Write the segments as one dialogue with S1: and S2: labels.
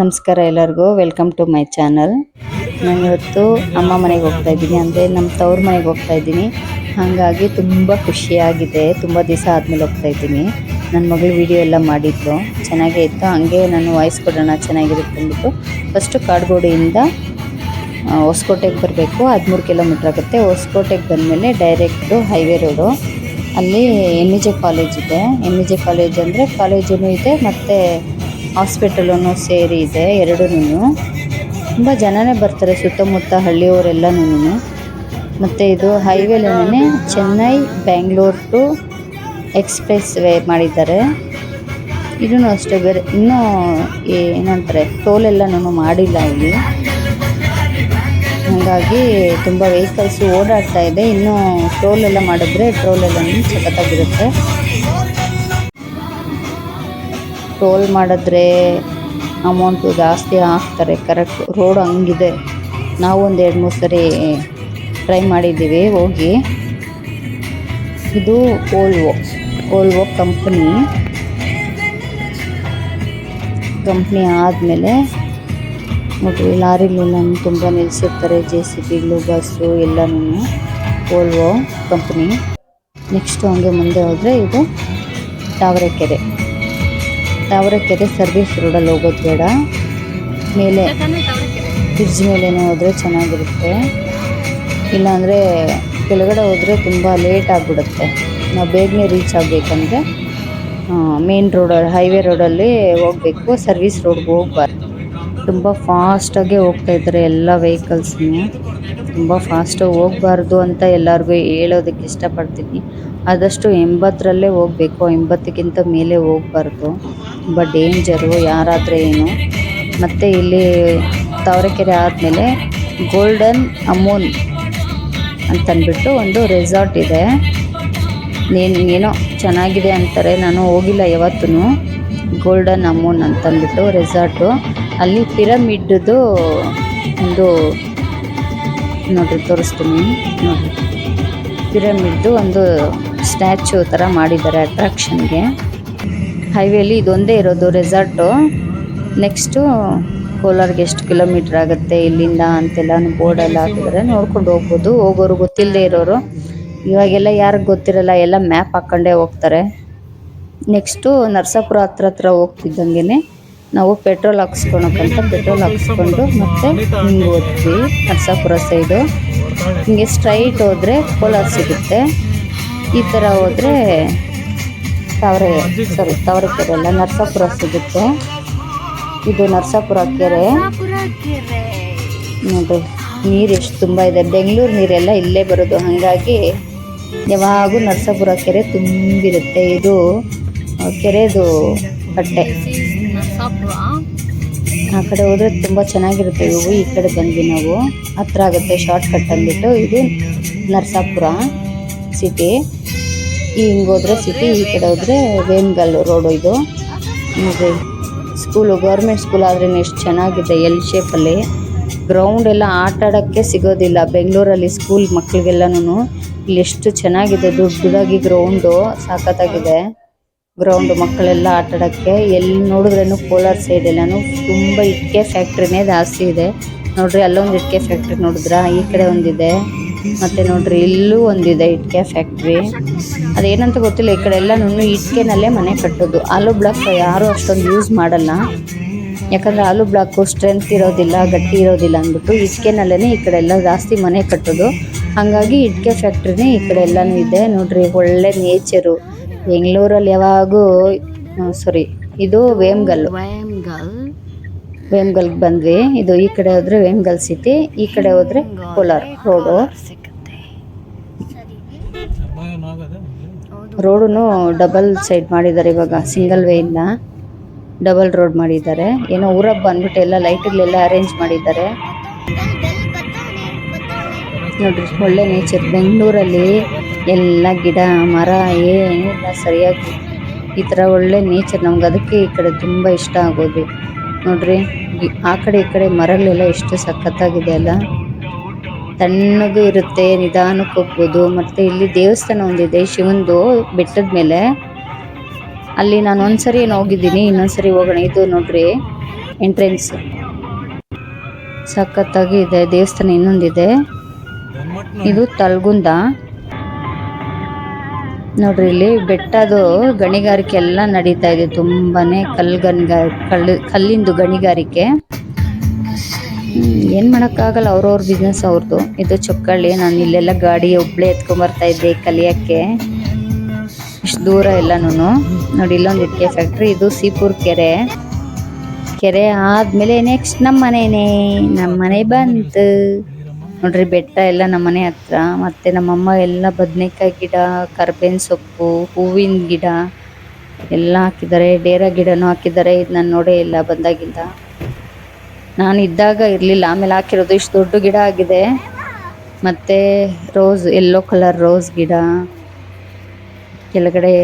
S1: ನಮಸ್ಕಾರ ಎಲ್ಲರಿಗೂ. Welcome to my channel ನಾನು ಇವತ್ತು ಅಮ್ಮ ಮನೆಗೆ ಹೋಗ್ತಾ ಇದ್ದೀನಿ ಅಂದರೆ ನಮ್ಮ ತವ್ರ ಮನೆಗೆ ಹೋಗ್ತಾ ಇದ್ದೀನಿ. ಹಾಗಾಗಿ ತುಂಬ ಖುಷಿಯಾಗಿದೆ. ತುಂಬ ದಿವಸ ಆದಮೇಲೆ ಹೋಗ್ತಾ ಇದ್ದೀನಿ. ನನ್ನ ಮಗಳು ವಿಡಿಯೋ ಎಲ್ಲ ಮಾಡಿದ್ದು. ಚೆನ್ನಾಗೇ ಇತ್ತು. ಹಾಗೆ ನಾನು ವಾಯ್ಸ್ ಕೊಡೋಣ ಚೆನ್ನಾಗಿರುತ್ತೆ ಅಂದ್ಬಿಟ್ಟು ಫಸ್ಟು ಕಾಡ್ಗೋಡಿಯಿಂದ ಹೊಸ್ಕೋಟೆಗೆ ಬರಬೇಕು. ಹದಿಮೂರು ಕಿಲೋಮೀಟ್ರ್ ಆಗುತ್ತೆ. ಹೊಸಕೋಟೆಗೆ ಬಂದಮೇಲೆ ಡೈರೆಕ್ಟು ಹೈವೇ ರೋಡು ಅಲ್ಲಿ ಎಂ ಇ ಜೆ ಕಾಲೇಜ್ ಇದೆ. ಎಂ ಇ ಜೆ ಕಾಲೇಜ್ ಅಂದರೆ ಕಾಲೇಜೂ ಇದೆ, ಮತ್ತು ಹಾಸ್ಪಿಟಲೂ ಸೇರಿ ಇದೆ ಎರಡೂನು ತುಂಬ ಜನನೇ ಬರ್ತಾರೆ ಸುತ್ತಮುತ್ತ ಹಳ್ಳಿಯವರೆಲ್ಲನೂ ಮತ್ತು ಇದು ಹೈವೇಲೇ Chennai, Bangalore to expressway ಮಾಡಿದ್ದಾರೆ. ಇದೂ ಅಷ್ಟೇ, ಬೇರೆ ಇನ್ನೂ ಏನಂತಾರೆ ಟೋಲ್ ಎಲ್ಲನೂ ಮಾಡಿಲ್ಲ ಇಲ್ಲಿ. ಹಾಗಾಗಿ ತುಂಬ ವೆಹಿಕಲ್ಸ್ ಓಡಾಡ್ತಾ ಇದೆ. ಇನ್ನೂ ಎಲ್ಲ ಮಾಡಿದ್ರೆ ಟೋಲ್ ಎಲ್ಲ ಸಖತ್ತಾಗಿರುತ್ತೆ ಟೋಲ್ ಮಾಡಿದ್ರೆ ಅಮೌಂಟು ಜಾಸ್ತಿ ಹಾಕ್ತಾರೆ ಕರೆಕ್ಟ್ ರೋಡ್ ಹಂಗಿದೆ. ನಾವು ಒಂದು ಎರಡು ಮೂರು ಸರಿ ಟ್ರೈ ಮಾಡಿದ್ದೀವಿ, ಹೋಗಿ. ಇದು ಓಲ್ವೋ ಓಲ್ವೋ ಕಂಪ್ನಿ ಕಂಪ್ನಿ ಆದಮೇಲೆ ನೋಡ್ರಿ ಲಾರಿಲೆಲ್ಲ ತುಂಬ ನಿಲ್ಲಿಸಿರ್ತಾರೆ ಜೆ ಸಿ ಬಿಗಳು ಬಸ್ಸು ಎಲ್ಲನೂ. ಓಲ್ವೋ ಕಂಪ್ನಿ ನೆಕ್ಸ್ಟು ಹಂಗೆ ಮುಂದೆ ಹೋದರೆ ಇದು ತಾವರೆಕೆರೆ ತಾವರೆಕೆರೆ ಸರ್ವಿಸ್ ರೋಡಲ್ಲಿ ಹೋಗೋದು ಬೇಡ. ಮೇಲೆ ಬ್ರಿಡ್ಜ್ ಮೇಲೇನೋ ಹೋದರೆ ಚೆನ್ನಾಗಿರುತ್ತೆ. ಇಲ್ಲಾಂದರೆ ಕೆಳಗಡೆ ಹೋದರೆ ತುಂಬ ಲೇಟ್ ಆಗಿಬಿಡುತ್ತೆ. ನಾವು ಬೇಗನೆ ರೀಚ್ ಆಗಬೇಕಂದ್ರೆ ಮೇನ್ ರೋಡ್ ಹೈವೇ ರೋಡಲ್ಲಿ ಹೋಗಬೇಕು ಸರ್ವಿಸ್ ರೋಡ್ಗೆ ಹೋಗ್ಬಾರ್ದು. ತುಂಬ ಫಾಸ್ಟಾಗೆ ಹೋಗ್ತಾ ಇದ್ದಾರೆ ಎಲ್ಲ ವೆಹಿಕಲ್ಸ್ನೂ ತುಂಬ ಫಾಸ್ಟಾಗಿ ಹೋಗಬಾರ್ದು ಅಂತ ಎಲ್ಲರಿಗೂ ಹೇಳೋದಕ್ಕೆ ಇಷ್ಟಪಡ್ತೀನಿ. ಆದಷ್ಟು ಎಂಬತ್ತರಲ್ಲೇ ಹೋಗಬೇಕು, ಎಂಬತ್ತಕ್ಕಿಂತ ಮೇಲೆ ಹೋಗಬಾರ್ದು. ತುಂಬ ಡೇಂಜರು ಯಾರಾದರೆ ಏನು. ಮತ್ತು ಇಲ್ಲಿ ತಾವರೆಕೆರೆ ಆದಮೇಲೆ ಗೋಲ್ಡನ್ ಅಮೂನ್ ಅಂತಂದ್ಬಿಟ್ಟು ಒಂದು ರೆಸಾರ್ಟ್ ಇದೆ. ನೇನು, ಏನೋ ಚೆನ್ನಾಗಿದೆ ಅಂತಾರೆ, ನಾನು ಹೋಗಿಲ್ಲ ಯಾವತ್ತೂ ಗೋಲ್ಡನ್ ಅಮೂನ್ ಅಂತಂದ್ಬಿಟ್ಟು ರೆಸಾರ್ಟು ಅಲ್ಲಿ ಪಿರಮಿಡ್ದು ಒಂದು, ನೋಡಿರಿ, ತೋರಿಸ್ತೀನಿ, ನೋಡ್ರಿ. ಪಿರಮಿಡ್ದು ಒಂದು ಸ್ಟ್ಯಾಚ್ಯೂ ಥರ ಮಾಡಿದ್ದಾರೆ ಅಟ್ರಾಕ್ಷನ್ಗೆ ಹೈವೇಲಿ ಇದೊಂದೇ ಇರೋದು ರೆಸಾರ್ಟು. ನೆಕ್ಸ್ಟು ಕೋಲಾರ್ಗೆ ಎಷ್ಟು ಕಿಲೋಮೀಟ್ರ್ ಆಗುತ್ತೆ, ಇಲ್ಲಿಂದ ಅಂತೆಲ್ಲ ಬೋರ್ಡೆಲ್ಲ ಹಾಕಿದ್ರೆ ನೋಡ್ಕೊಂಡು ಹೋಗ್ಬೋದು, ಹೋಗೋರು ಗೊತ್ತಿಲ್ಲದೆ ಇರೋರು. ಇವಾಗೆಲ್ಲ ಯಾರಿಗೆ ಗೊತ್ತಿರಲ್ಲ, ಎಲ್ಲ ಮ್ಯಾಪ್ ಹಾಕ್ಕೊಂಡೇ ಹೋಗ್ತಾರೆ. ನೆಕ್ಸ್ಟು ನರಸಾಪುರ ಹತ್ರ ಹತ್ರ ಹೋಗ್ತಿದ್ದಂಗೆ ನಾವು ಪೆಟ್ರೋಲ್ ಹಾಕ್ಸ್ಕೊಳಕ್ಕಂತ ಪೆಟ್ರೋಲ್ ಹಾಕ್ಸ್ಕೊಂಡು ಮತ್ತೆ ಹಿಂಗೆ ಹೋದ್ವಿ ನರಸಾಪುರ ಸೈಡು. ಹಿಂಗೆ ಸ್ಟ್ರೈಟ್ ಹೋದರೆ ಕೋಲಾರ್ ಸಿಗುತ್ತೆ. ಈ ಥರ ಹೋದರೆ ತಾವರೆ ಸಾರಿ ತಾವರೆಕೆರೆ ಅಲ್ಲ, ನರಸಾಪುರ ಸಿಗುತ್ತೆ. ಇದು ನರಸಾಪುರ ಕೆರೆ. ನೋಡಿ ನೀರು ಎಷ್ಟು ತುಂಬ ಇದೆ. ಬೆಂಗಳೂರು ನೀರೆಲ್ಲ ಇಲ್ಲೇ ಬರೋದು. ಹಾಗಾಗಿ ಯಾವಾಗೂ ನರಸಾಪುರ ಕೆರೆ ತುಂಬಿರುತ್ತೆ. ಇದು ಕೆರೆದು ಬಟ್ಟೆ. ಆ ಕಡೆ ಹೋದರೆ ತುಂಬ ಚೆನ್ನಾಗಿರುತ್ತೆ ಇವು. ಈ ಕಡೆ ಬಂದ್ವಿ ನಾವು. ಹತ್ರ ಆಗುತ್ತೆ ಶಾರ್ಟ್ ಕಟ್ ಅಂದ್ಬಿಟ್ಟು. ಇದು ನರಸಾಪುರ ಸಿಟಿ ಹಿಂಗೆ ಹೋದ್ರೆ ಸಿಟಿ ಈ ಕಡೆ ಹೋದ್ರೆ ವೇಮ್ಗಲ್ ರೋಡು ಇದು. ನೋಡಿ ಸ್ಕೂಲು ಗೌರ್ಮೆಂಟ್ ಸ್ಕೂಲ್ ಆದ್ರೆ ಎಷ್ಟು ಚೆನ್ನಾಗಿದೆ ಎಲ್ ಶೇಪಲ್ಲಿ ಗ್ರೌಂಡ್ ಎಲ್ಲ ಆಟ ಆಡೋಕ್ಕೆ ಸಿಗೋದಿಲ್ಲ. ಬೆಂಗಳೂರಲ್ಲಿ ಸ್ಕೂಲ್ ಮಕ್ಳಿಗೆಲ್ಲನೂ ಇಲ್ಲಿ ಎಷ್ಟು ಚೆನ್ನಾಗಿದೆ ದೊಡ್ಡದಾಗಿ ಗ್ರೌಂಡು ಸಾಕತ್ತಾಗಿದೆ. ಗ್ರೌಂಡ್ ಮಕ್ಕಳೆಲ್ಲ ಆಟ ಆಡೋಕ್ಕೆ. ಎಲ್ಲಿ ನೋಡಿದ್ರೂ ಕೋಲಾರ ಸೈಡ್ ಎಲ್ಲಾನು ತುಂಬ ಇಟ್ಟಿಗೆ ಫ್ಯಾಕ್ಟ್ರಿನೇ ಜಾಸ್ತಿ ಇದೆ. ನೋಡ್ರಿ ಅಲ್ಲೊಂದು ಇಟ್ಟಿಗೆ ಫ್ಯಾಕ್ಟ್ರಿ ನೋಡಿದ್ರಾ? ಈ ಕಡೆ ಒಂದಿದೆ. ಮತ್ತೆ ನೋಡ್ರಿ ಇಲ್ಲೂ ಒಂದಿದೆ ಇಟ್ಕೆ ಫ್ಯಾಕ್ಟ್ರಿ ಅದೇನಂತ ಗೊತ್ತಿಲ್ಲ ಈ ಕಡೆ ಎಲ್ಲನೂ ಇಟ್ಕೆನಲ್ಲೇ ಮನೆ ಕಟ್ಟೋದು. ಆಲೂ ಬ್ಲಾಕ್ ಯಾರು ಅಷ್ಟೊಂದು ಯೂಸ್ ಮಾಡಲ್ಲ. ಯಾಕಂದ್ರೆ ಆಲೂ ಬ್ಲಾಕು ಸ್ಟ್ರೆಂತ್ ಇರೋದಿಲ್ಲ ಗಟ್ಟಿ ಇರೋದಿಲ್ಲ ಅಂದ್ಬಿಟ್ಟು ಇಟ್ಕೆನಲ್ಲೇ ಈ ಕಡೆ ಎಲ್ಲ ಜಾಸ್ತಿ ಮನೆ ಕಟ್ಟೋದು. ಹಾಗಾಗಿ ಇಟ್ಕೆ ಫ್ಯಾಕ್ಟ್ರಿನೇ ಈ ಕಡೆ ಎಲ್ಲನೂ ಇದೆ. ನೋಡ್ರಿ ಒಳ್ಳೆ ನೇಚರು ಬೆಂಗಳೂರಲ್ಲಿ ಯಾವಾಗೂ ಸಾರಿ ಇದು ವೇಮ್ಗಲ್ ವೇಮ್ಗಲ್ಗೆ ಬಂದ್ವಿ. ಇದು ಈ ಕಡೆ ಹೋದ್ರೆ ವೇಮ್ಗಲ್ ಸಿಟಿ ಈ ಕಡೆ ಹೋದ್ರೆ ಕೋಲಾರ ರೋಡು ರೋಡನ್ನು ಡಬಲ್ ಸೈಡ್ ಮಾಡಿದ್ದಾರೆ ಇವಾಗ. ಸಿಂಗಲ್ ವೇ ಇಂದ ಡಬಲ್ ರೋಡ್ ಮಾಡಿದ್ದಾರೆ. ಏನೋ ಊರಾಗ ಬಂದ್ಬಿಟ್ಟು ಎಲ್ಲ ಲೈಟ್ಗಳೆಲ್ಲ ಅರೇಂಜ್ ಮಾಡಿದ್ದಾರೆ. ನೋಡ್ರಿ, ಒಳ್ಳೆ ನೇಚರ್ ಬೆಂಗಳೂರಲ್ಲಿ ಎಲ್ಲ ಗಿಡ, ಮರ, ಏನಿಲ್ಲ ಸರಿಯಾಗಿ ಈ ಥರ ಒಳ್ಳೆ ನೇಚರ್ ನಮ್ಗೆ ಅದಕ್ಕೆ ಈ ಕಡೆ ತುಂಬ ಇಷ್ಟ ಆಗೋದು. ನೋಡ್ರಿ. ಆ ಕಡೆ ಈ ಕಡೆ ಮರಗಳೆಲ್ಲ ಎಷ್ಟು ಸಖತ್ತಾಗಿದೆ ಅಲ್ಲ. ತಣ್ಣಗೂ ಇರುತ್ತೆ, ನಿಧಾನಕ್ಕೆ ಹೋಗ್ಬೋದು. ಮತ್ತು ಇಲ್ಲಿ ದೇವಸ್ಥಾನ ಒಂದಿದೆ, ಶಿವಂದು ಬೆಟ್ಟದ ಮೇಲೆ. ಅಲ್ಲಿ ನಾನು ಒಂದ್ಸರಿ ಏನು ಹೋಗಿದ್ದೀನಿ, ಇನ್ನೊಂದ್ಸರಿ ಹೋಗೋಣ. ಇದು ನೋಡ್ರಿ ಎಂಟ್ರೆನ್ಸ್ ಸಖತ್ತಾಗಿ ಇದೆ, ದೇವಸ್ಥಾನ ಇನ್ನೊಂದಿದೆ. ಇದು ತಲ್ಗುಂದ. ನೋಡ್ರಿ, ಇಲ್ಲಿ ಬೆಟ್ಟದು ಗಣಿಗಾರಿಕೆ ಎಲ್ಲ ನಡೀತಾ ಇದೆ. ತುಂಬಾನೇ ಕಲ್ ಗಣಿಗಾ, ಕಲ್ಲು, ಕಲ್ಲಿಂದು ಗಣಿಗಾರಿಕೆ. ಏನು ಮಾಡಕ್ಕಾಗಲ್ಲ, ಅವ್ರವ್ರ ಬಿಸ್ನೆಸ್ ಅವ್ರದ್ದು ಇದು ಚೊಕ್ಕಳ್ಳಿ, ನಾನು ಇಲ್ಲೆಲ್ಲ ಗಾಡಿ ಒಬ್ಳೆ ಎತ್ಕೊಂಡ್ ಬರ್ತಾ ಇದ್ದೆ ಕಲಿಯಕ್ಕೆ. ಇಷ್ಟು ದೂರ ಎಲ್ಲಾನು ನೋಡಿ, ಇಲ್ಲೊಂದು ಇಟ್ಕೆ ಫ್ಯಾಕ್ಟ್ರಿ ಇದು ಸೀಪುರ್ ಕೆರೆ. ಕೆರೆ ಆದ್ಮೇಲೆ ನೆಕ್ಸ್ಟ್ ನಮ್ಮ ಮನೆನೇ ನಮ್ಮ ಮನೆ ಬಂತು. ನೋಡ್ರಿ ಬೆಟ್ಟ ಎಲ್ಲ ನಮ್ಮನೆ ಹತ್ರ, ಮತ್ತೆ ನಮ್ಮಮ್ಮ ಎಲ್ಲ ಬದನೆಕಾಯಿ ಗಿಡ, ಕರ್ಬೇವಿನ ಸೊಪ್ಪು, ಹೂವಿನ ಗಿಡ ಎಲ್ಲ ಹಾಕಿದ್ದಾರೆ. ಡೇರ ಗಿಡನೂ ಹಾಕಿದ್ದಾರೆ. ಇದು ನಾನು ನೋಡೇ ಇಲ್ಲ ಬಂದಾಗಿಂದ. ನಾನು ಇದ್ದಾಗ ಇರಲಿಲ್ಲ. ಆಮೇಲೆ ಹಾಕಿರೋದು ಇಷ್ಟು ದೊಡ್ಡ ಗಿಡ ಆಗಿದೆ. ಮತ್ತು ರೋಸ್, ಎಲ್ಲೋ ಕಲರ್ ರೋಸ್ ಗಿಡ. ಕೆಳಗಡೆ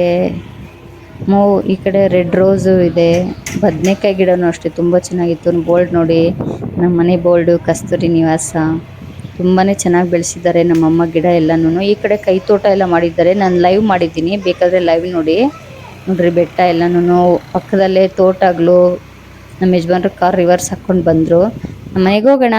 S1: ಮೂ, ಈ ಕಡೆ ರೆಡ್ ರೋಸು ಇದೆ. ಬದನೆಕಾಯಿ ಗಿಡನೂ ಅಷ್ಟೇ. ತುಂಬ ಚೆನ್ನಾಗಿತ್ತು. ಬೋಲ್ಡ್ ನೋಡಿ. ನಮ್ಮ ಮನೆ ಬೋಲ್ಡು ಕಸ್ತೂರಿ ನಿವಾಸ. ತುಂಬಾ ಚೆನ್ನಾಗಿ ಬೆಳೆಸಿದ್ದಾರೆ ನಮ್ಮಮ್ಮ ಗಿಡ ಎಲ್ಲನೂ ಈ ಕಡೆ ಕೈ ತೋಟ ಎಲ್ಲ ಮಾಡಿದ್ದಾರೆ. ನಾನು ಲೈವ್ ಮಾಡಿದ್ದೀನಿ. ಬೇಕಾದರೆ ಲೈವ್ ನೋಡಿ. ನೋಡ್ರಿ, ಬೆಟ್ಟ ಎಲ್ಲನೂ ಪಕ್ಕದಲ್ಲೇ ತೋಟಗಳು ನಮ್ಮ ಯಜಮಾನ್ರು ಕಾರ್ ರಿವರ್ಸ್ ಹಾಕ್ಕೊಂಡು ಬಂದರು. ನಮ್ಮ ಮನೆಗೆ ಹೋಗೋಣ.